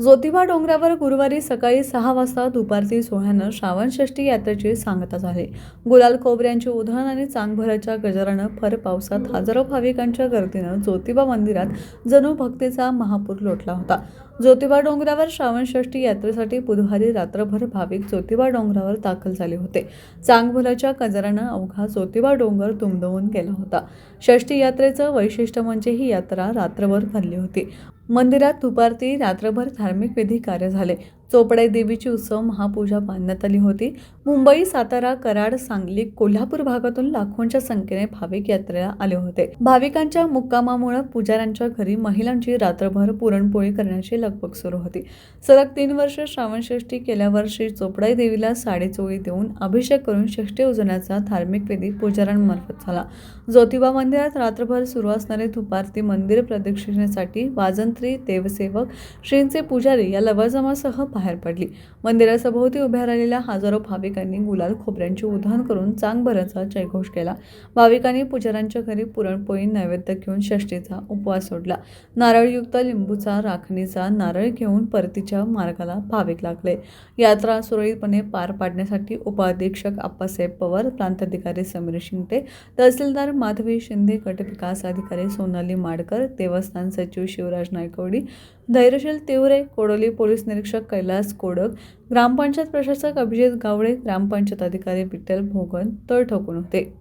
ज्योतिबा डोंगरावर गुरुवारी सकाळी सहा वाजता दुपारती सोहळ्यानं श्रावणषष्ठी यात्रेची सांगता झाली गुलाल खोबऱ्यांचे उधळण आणि चांगभराच्या गजरानं भर पावसात हजारो भाविकांच्या गर्दीनं ज्योतिबा मंदिरात जणू भक्तीचा महापूर लोटला होता. ज्योतिबा डोंगरावर श्रावणषष्ठी यात्रेसाठी बुधवारी रात्रभर भाविक ज्योतिबा डोंगरावर दाखल झाले होते. चांगभराच्या गजरानं अवघा ज्योतिबा डोंगर दुमदवून गेला होता. षष्ठी यात्रेचं वैशिष्ट्य म्हणजे ही यात्रा रात्रभर भरली होती. मंदिरात दुपारती रात्रभर धार्मिक विधी कार्य झाले. चोपडाई देवीची उत्सव महापूजा बांधण्यात आली होती. मुंबई सातारा कराड सांगली कोल्हापूर भागातून लाखोंच्या संख्येने भाविक यात्रेला आले होते. भाविकांच्या मुक्कामामुळे पुजाऱ्यांच्या घरी महिलांची रात्रभर पुरणपोळी करण्याची लगबग सुरू होती. सलग तीन वर्ष श्रावणषष्ठी केल्यावर श्री चोपडाई देवीला साडेचोळी देऊन अभिषेक करून षष्ठी उजवण्याचा धार्मिक विधी पुजाऱ्यांमार्फत झाला. ज्योतिबा मंदिरात रात्रभर सुरू असणारे धुपारती मंदिर प्रदक्षिणेसाठी वाजंत्री देवसेवक श्रींचे पुजारी या लवाजमासह बाहेर पडली. मंदिरासभोवती उभ्या राहिलेल्या हजारो भाविकांनी गुलाल खोबऱ्यांची उधळण करून चांगभराचा जयघोष केला. भाविकांनी पुजाऱ्यांच्या घरी पुरणपोळी नैवेद्य घेऊन षष्टीचा उपवास सोडला. नारळयुक्त लिंबूचा राखणीचा नारळ घेऊन परतीच्या मार्गाला भाविक लागले. यात्रा सुरळीतपणे पार पाडण्यासाठी उपाधीक्षक आप्पासाहेब पवार प्रांताधिकारी समीर शिंगटे तहसीलदार माधवी शिंदे गटविकास अधिकारी सोनाली माडकर देवस्थान सचिव शिवराज नायकवडी धैर्यशील तिवरे कोडोली पोलीस निरीक्षक कैलास कोडक ग्रामपंचायत प्रशासक अभिजित गावडे ग्रामपंचायत अधिकारी विठ्ठल भोगन तळ ठोकून होते.